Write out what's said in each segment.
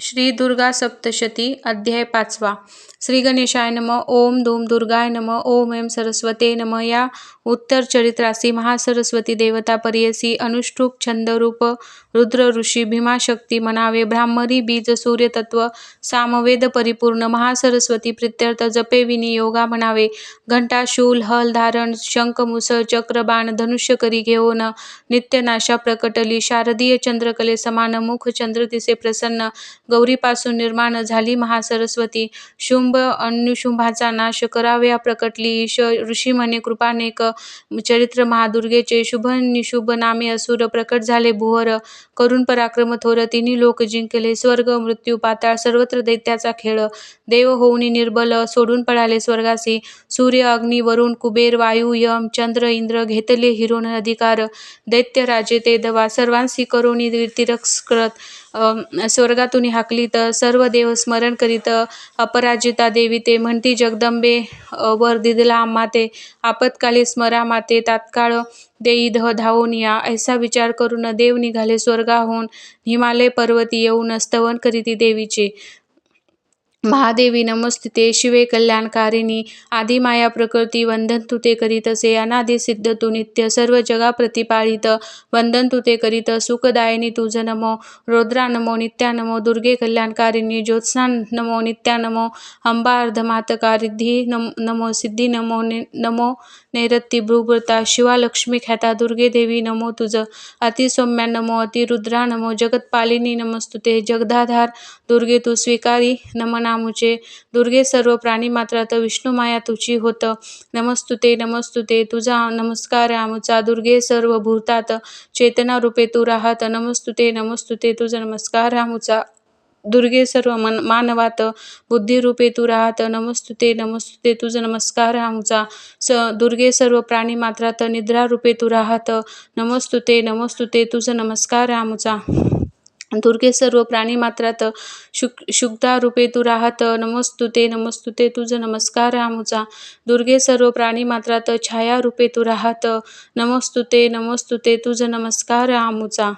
श्री दुर्गा सप्तशती अध्याय पाचवा. श्री गणेशाय नम ओम धूम दुर्गाय नम ओम एम सरस्वते नम या. उत्तर चरित्रासी महासरस्वती देवता पर्यसी अनुष्टुप छंदरूप रुद्र ऋषी भीमाशक्ती म्हणावे ब्राह्मरी बीज सूर्यतत्व सामवेद परिपूर्ण महासरस्वती प्रित्यर्थ जपे विनियोगा म्हणावे घंटा शूल हल धारण शंख मुसळ चक्रबाण धनुष्य करी घेऊन नित्यनाशा प्रकटली. शारदीय चंद्रकले समान मुख चंद्र तिसे प्रसन्न. गौरीपासून निर्माण झाली महासरस्वती. शुंभ अनुशुंभाचा नाश कराव्या प्रकटली ईश ऋषी म्हणे कृपानेक चरित्र महादुर्गेचे शुभ निशुभ नामे असुर प्रकट झाले भुवर. करून पराक्रम थोर तिन्ही लोक जिंकले. स्वर्ग मृत्यू पाताळ सर्वत्र दैत्याचा खेळ. देव होऊन निर्बल सोडून पडाले स्वर्गासी. सूर्य अग्नी वरुण कुबेर वायू यम चंद्र इंद्र घेतले हिरोन अधिकार. दैत्य राजे ते दवा सर्वांसी करोनी तिरस्कृत स्वर्गातून हाकलीत सर्व देव स्मरण करीत अपराजिता देवी ते म्हणती जगदंबे वर दिदला माते आपत्काली स्मरा माते तात्काळ देई ध धावून या. ऐसा विचार करून देव निघाले स्वर्गाहून हिमालय पर्वती येऊन स्तवन करीती देवीचे. महादेवी नमस्तिते शिवे कल्याणकारिणी आदिमाया प्रकृती वंदन तुते करीतसे अनादि सिद्ध तू नित्य सर्व जगा प्रतिपाळित वंदन तुते करीत सुखदायिनी तुझ नमो रुद्रा नमो नित्या नमो दुर्गे कल्याणकारिणी ज्योत्स्ना नमो नित्या नमो अंबा अर्धमातकारिधी नम नमो सिद्धी नमो नमो नैरत्ती भृभृता शिवा लक्ष्मी ख्याता दुर्गे देवी नमो तुझ अतिसौम्या नमो अतिरुद्रा नमो जगत्पालिनी नमस्तुते जगदाधार दुर्गे तू स्वीकारी नमनामुचे दुर्गे सर्व प्राणी मात्रात विष्णुमाया तुझी होत. नमस्तुते नमस्तुते तुझा नमस्कार आमचा दुर्गे सर्व भूतात चेतना रूपे तू राहत. नमस्तुते नमस्तुते तुझा नमस्कार आमचा दुर्गे सर्व मन मानवात बुद्धिरूपे तू राहत. नमस्तुते नमस्तुते तुझ नमस्कार आमचा स दुर्गे सर्व प्राणी मात्रात निद्रारूपे तू राहत. नमस्तुते नमस्तुते तुझ नमस्कार आमचा दुर्गे सर्व प्राणी मात्रात शुक शुक्तारूपे तू राहत नमस्तुते नमस्तुते तुझ नमस्कार आमुचा. दुर्गे सर्व प्राणी मात्रात छायारूपे तू राहत नमस्तुते नमस्तुते तुझ नमस्कार आमुचा.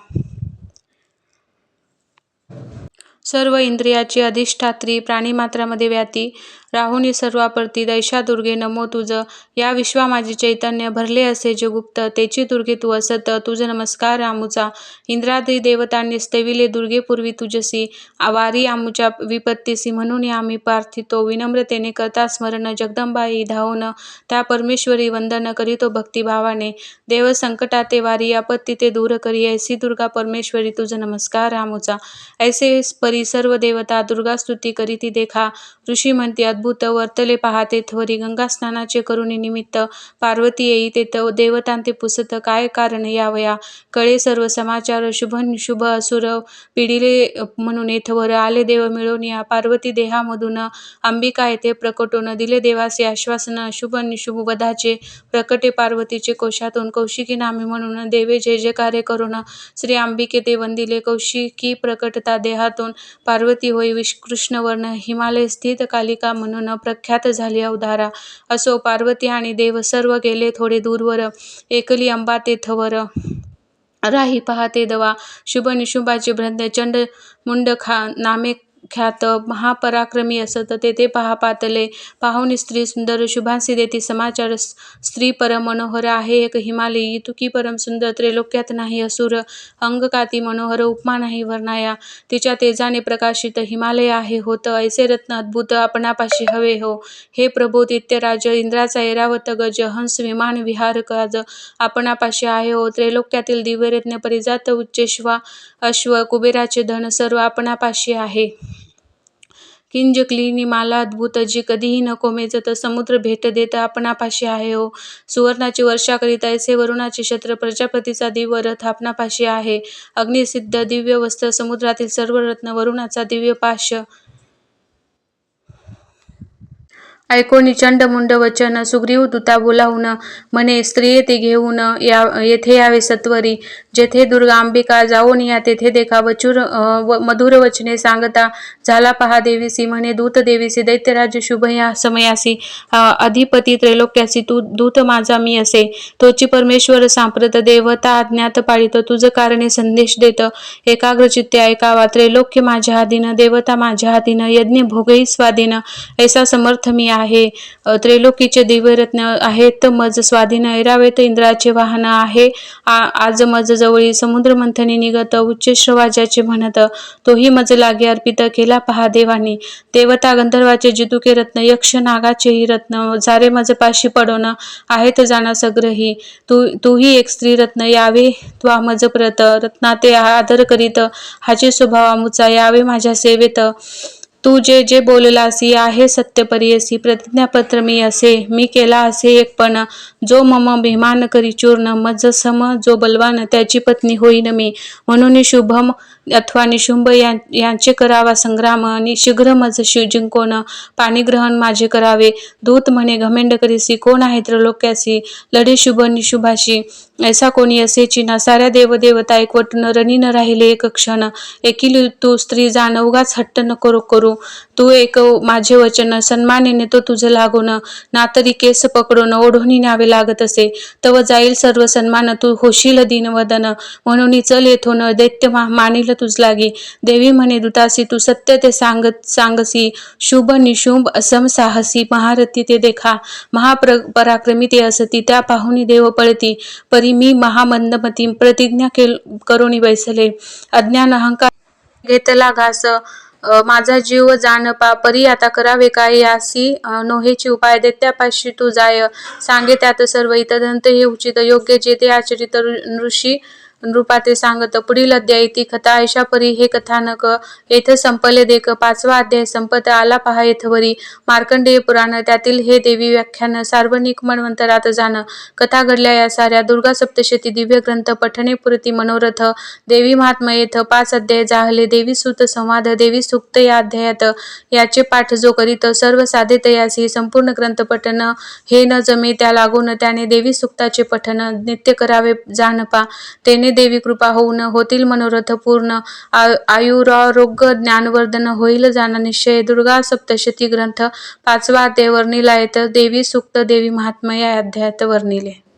सर्व इंद्रियाची अधिष्ठात्री प्राणीमात्रामध्ये व्याती. राहुनी सर्वापरती दैशा दुर्गे नमो तुझ. या विश्वा माझे चैतन्य भरले असे जे गुप्त तेची दुर्गे तू असत. तुझ नमस्कार आमुचा इंद्रादी देवतांनी स्तविले दुर्गे पूर्वी तुझसी. आवारी आमुच्या विपत्तीसी म्हणून आम्ही प्रार्थितो. विनम्रतेने करता स्मरण जगदंबाई धावून. त्या परमेश्वरी वंदन करीतो भक्तिभावाने. देव संकटाते वारी आपत्ती ते दूर करी. ऐसी दुर्गा परमेश्वरी तुझ नमस्कार रामूचा. ऐसे परी सर्व देवता दुर्गास्तुती करीती देखा. ऋषी म्हणते भूत वर्तले पाहते थोरी गंगा स्नानाचे करुणी निमित्त पार्वती येई ते देवतांते पुसत काय कारण यावया? कळे सर्व समाचार शुभ शुभ असुर पिढीले म्हणून येथवर आले देव मिळून या पार्वती देहामधून अंबिका येथे प्रकटून दिले देवाचे आश्वासन शुभ निशुभ वधाचे प्रकटे पार्वतीचे कोशातून कौशिकी नामे म्हणून देवे जय कार्य करून श्री अंबिके ते वंदिले कौशिकी प्रकटता देहातून पार्वती होई विकृष्ण वर्ण हिमालय स्थित कालिका म्हणून प्रख्यात झाली अवधारा. असो पार्वती आणि देव सर्व गेले थोडे दूरवर. एकली अंबा तेथवर राही पाहते दवा. शुभ निशुभाचे भ्रंद चंड मुंड खा नामे ख्यात महापराक्रमी असत तेथे पहा पातले पाहुणी स्त्री सुंदर शुभांसी देती. समाचार स्त्री परम मनोहर आहे एक हिमालयी. तुकी परम सुंदर त्रैलोक्यात नाही असुर अंगकाती मनोहर उपमा नाही वर्णाया. तिच्या तेजाने प्रकाशित हिमालय आहे. होत ऐसे रत्न अद्भुत आपणापाशी हवे हो. हे प्रभो दित्यराज इंद्राचा ऐरावत गज हंस विमान विहार काज आपणापाशी आहे हो. त्रैलोक्यातील दिव्यरत्न परिजात उच्चेश्वा अश्व कुबेराचे धन सर्व आपणापाशी आहे. किंजकलिनी माला अद्भुत जी कधीही न कोमेजत समुद्र भेट देत आपणापाशी आहे हो सुवर्णाची वर्षा करीत ऐसे वरुणाचे छत्र प्रजापतीचा दिव्य रथ आपणापाशी आहे. अग्निसिद्ध दिव्य वस्त्र समुद्रातील सर्व रत्न वरुणाचा दिव्य पाश. ऐकोनी चंड मुंड वचन सुग्रीव दूता बोलावून म्हणे स्त्रिये ते घेऊन या येथे यावे सत्वरी. जेथे दुर्गा अंबिका जाऊन या तेथे देखा वचूर व- मधुर वचने सांगता झाला पहा देवीसी म्हणे दूत देवीसी दैत्यराज शुभ या समयासी अधिपती त्रैलोक्यासी तू दूत माझा मी असे. तोची परमेश्वर सांप्रत देवता अज्ञात पाळीत तुझ कारणे संदेश देत. एकाग्रचित्ते ऐकावा त्रैलोक्य माझ्या हातीनं देवता माझ्या हातीनं यज्ञ भोगही स्वाधीन. ऐसा समर्थ मी आहे. आहे. त्रैलोकीचे दिव्यरत्न आहेत. मज स्वाधीन ऐरावेत इंद्राचे वाहन आहे. आ- आज मज जवळी समुद्र मंथनी निगत उच्च श्रवाजाचे म्हणत तोही मज लागे अर्पित केला पहा देवानी. देवता गंधर्वाचे जितुके रत्न यक्ष नागाचेही रत्न सारे मज पाशी पडून आहेत जाणा सग्रही. तू तूही एक स्त्री रत्न यावे त्वा मज प्रत रत्नाते आदर करीत हाचे स्वभाव आमुचा यावे माझ्या सेवेत. तू जे जे बोललासी आहे सत्य परियसी प्रतिज्ञापत्र मी असे मी केला असे एक पण. जो मम भिमान करी चूर्ण मज सम जो बलवान त्याची पत्नी होईन मी. म्हणून शुभम अथवा निशुंभ यां- यांचे करावा संग्राम आणि शीघ्र मज शिव जिंकोन पाणीग्रहण माझे करावे. दूत म्हणे घमेंड करीसी कोण आहे त्रलोक्यासी? लढे शुभ निशुभाशी ऐसा कोणी असेची ना? साऱ्या देवदेवता एकवटून रणी न राहिले एक क्षण. एकील तू स्त्री जाण उगाच हट्ट न करू करू. तू एक माझे वचन सन्मानेने तो तुझं लागून. ना तरी केस पकडून ओढोनी न्यावे लागत असे. तव जाईल सर्व सन्मान तू होशील दिनवदन. म्हणून चल येथून दैत्य मा- मानिल तुझ लागी देवी म्हणे दुतासी तू सत्य ते सांग सांगसी. शुभ निशुंभ असम साहसी महारथी ते देखा. महाप्र पराक्रमी ते असती त्या पाहुनी देव पळती. परी मी महामंदमती प्रतिज्ञा केल करुणी बैसले. अज्ञान अहंकार घेतला घास. माझा जीव जाणपा. परी आता करावे काय यासी? नोहेची उपाय दैत्यापाशी तू जाय. सांगे त्यात सर्व इतदंत हे उचित. योग्य जे ते आचरित ऋषी रूपाते सांगत पुढील अध्याय ती कथा ऐशापरी हे कथानक येथे संपले देख. पाचवा अध्याय संपत आला पहा येथवरी. मार्कंडेय पुराण त्यातील हे देवी व्याख्यान सार्वनिक मन्वंतरात जाणं. कथा घडल्या या साऱ्या दुर्गा सप्तशती दिव्य ग्रंथ पठणे पुरती मनोरथ. देवी महात्मा येथ पाच अध्याय जाहले. देवी सुत संवाद देवी सुक्त या अध्यायात. याचे पाठ जो करीत सर्व साधे तयासी संपूर्ण ग्रंथ पठन. हे न जमे त्या लागून त्याने देवी सुक्ताचे पठन नित्य करावे जाणपा. तेने देवी कृपा होऊन होतील मनोरथ पूर्ण. आयुरारोग्य ज्ञानवर्धन होईल जाणं निश्चय. दुर्गा सप्तशती ग्रंथ पाचवा अध्याय वर्णिला येत. देवी सुक्त देवी महात्म्य या अध्यायात वर्णिले.